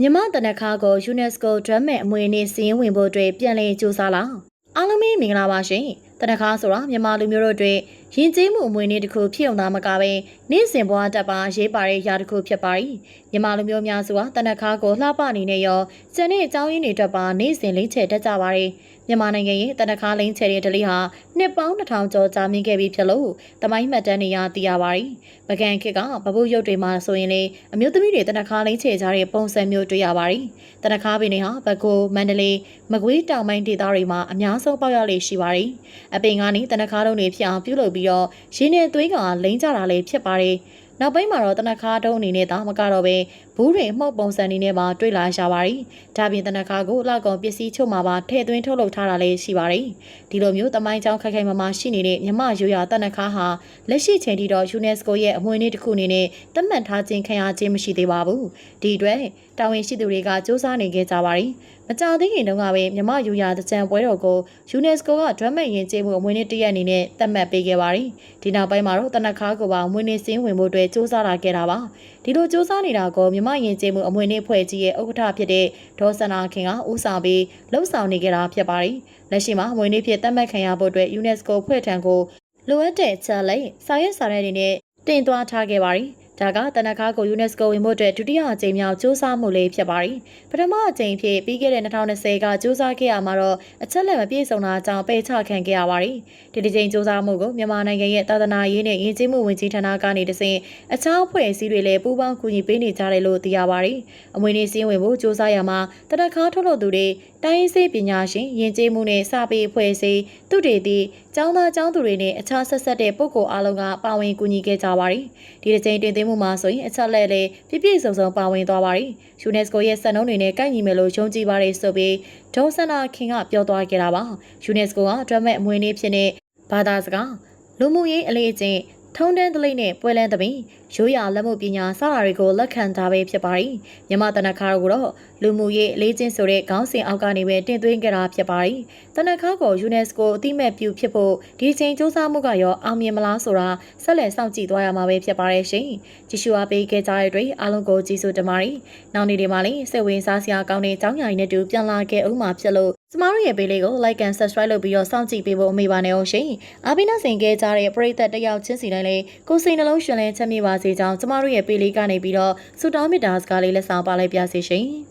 မြန်မာတနခါကို UNESCO ဒရမ်မဲ့အမွေအနှစ်စီးရင်ဝင်ဖို့အတွက်ပြန်လည်ကြိုးစားလာအားလုံးပဲမင်္ဂလာပါရှင် တနခါဆိုတာမြန်မာလူမျိုးတို့အတွက်ယဉ်ကျေးမှုအမွေအနှစ်တစ်ခုဖြစ်အောင်သာမကဘဲနေ့စဉ်ဘဝတက်ပါရေးပါတဲ့ຢာတစ်ခုဖြစ်ပါ၏မြန်မာလူမျိုးများစုဟာတနခါကိုလှပအနေနဲ့ရောကျန်တဲ့အကြောင်းရင်းတွေအတွက်ပါနေ့စဉ်လိမ့်ချေတတ်ကြပါ၏မြန်မာနိုင်ငံရဲ့တနခါလိမ့်ချေတဲ့ဒလိဟာနှစ်ပေါင်း2000ကျော်ကြာမြင့်ခဲ့ပြီဖြစ်လို့တမိုင်းမှတ်တမ်းနေရသိရပါ၏ပကံခေတ်ကဗပုရုပ်တွေမှာဆိုရင်လေအမျိုးသမီးတွေတနခါလိမ့်ချေကြတဲ့ပုံစံမျိုးတွေ့ရပါ၏တနခါပင်တွေဟာပဲခူးမန္တလေးမကွေးတောင်ပိုင်းဒေသတွေမှာအများဆုံးပေါက်ရောက်လေရှိပါ၏အပင်ကနေတနခါတုံးတွေဖြစ်အောင်ပြုလုပ်ပြီးတော့ရင်းနဲ့သွေးကလိမ့်ကြတာလည်းဖြစ်ပါတယ်။နောက်ပိုင်းမှာတော့တနခါတုံးအနေနဲ့သာမကတော့ပဲဘူးတွေမှုတ်ပုံစံအနေနဲ့ပါတွေ့လာရပါတယ်။ဒါပြင်တနခါကိုအလောက်ကောင်ပစ္စည်းချုပ်မှာပါထည့်သွင်းထုတ်လုပ်ထားတာလည်းရှိပါတယ်။ဒီလိုမျိုးတမိုင်းကြောင်းခိုင်ခိုင်မာမာရှိနေတဲ့မြမရိုးရာတနခါဟာလက်ရှိချိန်ထိတော့ UNESCO ရဲ့အမွေအနှစ်တစ်ခုအနေနဲ့သတ်မှတ်ထားခြင်းခံရခြင်းမရှိသေးပါဘူး။ဒီအတွက်တာဝန်ရှိသူတွေကစ조사နေခဲ့ကြပါတယ်။ မကြသေးခင်တုန်းကပဲမြမယူရာတကြံပွဲတော်ကို UNESCO ကဒရမ်မတ်ရင်ကျေးမှုအမွေအနှစ်တရက်အနေနဲ့သတ်မှတ်ပေးခဲ့ပါတယ်။ဒီနောက်ပိုင်းမှာတော့တနခါကိုပါအမွေအနှစ်စင်းဝင်ဖို့အတွက်စ조사လာခဲ့တာပါ။ဒီလိုစ조사နေတာကိုမြမရင်ကျေးမှုအမွေအနှစ်ဖွဲ့ကြီးရဲ့ဥက္ကဋ္ဌဖြစ်တဲ့ဒေါ်စနာခင်ကဦးဆောင်ပြီးလှုပ်ဆောင်နေကြတာဖြစ်ပါတယ်။လက်ရှိမှာအမွေအနှစ်ဖြစ်သတ်မှတ်ခံရဖို့အတွက် UNESCO ဖွဲ့ထံကိုလိုအပ်တဲ့ချက်လက်စာရွက်စာတမ်းတွေနဲ့တင်သွားထားခဲ့ပါတယ်။ ဒါကတနခါကို UNESCO ဝင်ဖို့အတွက်ဒုတိယအကြိမ်မြောက်စူးစမ်းမှုလေးဖြစ်ပါတယ်။ပထမအကြိမ်ဖြစ်ပြီးခဲ့တဲ့2020ကစူးစမ်းခဲ့ရမှာတော့အချက်လက်မပြည့်စုံတာကြောင့်ပယ်ချခံခဲ့ရပါတယ်။ဒီတစ်ကြိမ်စူးစမ်းမှုကိုမြန်မာနိုင်ငံရဲ့သာသနာရေးနဲ့ယဉ်ကျေးမှုဝန်ကြီးဌာနကနေတဆင့်အခြားအဖွဲ့အစည်းတွေလည်းပူးပေါင်းကူညီပေးနေကြတယ်လို့သိရပါတယ်။အမွေနေစည်းဝင်ဖို့စူးစမ်းရမှာတနခါထုတ်လုပ်သူတွေတိုင်းရင်းစေးပညာရှင်ယဉ်ကျေးမှုနဲ့စာပေအဖွဲ့အစည်းသူတွေသည် ကျောင်းသားကျောင်းသူတွေနဲ့အခြားဆက်ဆက်တဲ့ပုဂ္ဂိုလ်အားလုံးကပါဝင်ကူညီခဲ့ကြပါတယ်။ဒီတစ်ကြိမ်တင်သွင်းမှုမှာဆိုရင်အချက်လက်လေးပြည့်ပြည့်စုံစုံပါဝင်သွားပါတယ်။ UNESCO ရဲ့စံနှုန်းတွေနဲ့ကိုက်ညီမယ်လို့ယုံကြည်ပါတယ်ဆိုပြီးဒေါ်စနာခင်ကပြောသွားခဲ့တာပါ။ UNESCO ကဒရမက်အမွေအနှစ်ဖြစ်တဲ့ဘာသာစကားလူမှုရေးအလေးအကျင့် ထုံးတန်းတလိမ့်နဲ့ပွဲလန်းသမီးရိုးရာလက်မှုပညာစတာတွေကိုလက်ခံထားပဲဖြစ်ပါတယ်။မြန်မာတနခါကိုတော့လူမှုရေးအလေးချင်းဆိုတဲ့ခေါင်းစဉ်အောက်ကနေပဲတင်သွင်းကြတာဖြစ်ပါတယ်။တနခါကို UNESCO အတိမဲ့ပြုဖြစ်ဖို့ဒီချိန်စူးစမ်းမှုကရောအောင်မြင်မလားဆိုတာဆက်လက်စောင့်ကြည့်သွားရမှာပဲဖြစ်ပါတယ်ရှင်။ကြည့်ရှုအားပေးခဲ့ကြတဲ့အတွက်အားလုံးကိုကျေးဇူးတင်ပါတယ်။နောက်နေ့ဒီမှာလည်းစိတ်ဝင်စားစရာကောင်းတဲ့အကြောင်းအရာတွေနဲ့တူပြန်လာခဲ့ဦးမှာဖြစ်လို့ကျမတို့ရဲ့ပေးလေးကို like and subscribe လုပ်ပြီးတော့စောင့်ကြည့်ပေးဖို့အမေပါနဲ့အောင်ရှင်။အားပေးနှဆင်ခဲ့ကြတဲ့ပရိသတ်တယောက်ချင်းစီတိုင်းလေးကိုစိတ်နှလုံးရှင်လန်းချမ်းမြေပါစေကြောင်းကျမတို့ရဲ့ပေးလေးကနေပြီးတော့ဆုတောင်းမေတ္တာစကားလေးလက်ဆောင်ပါလိုက်ပါစေရှင်။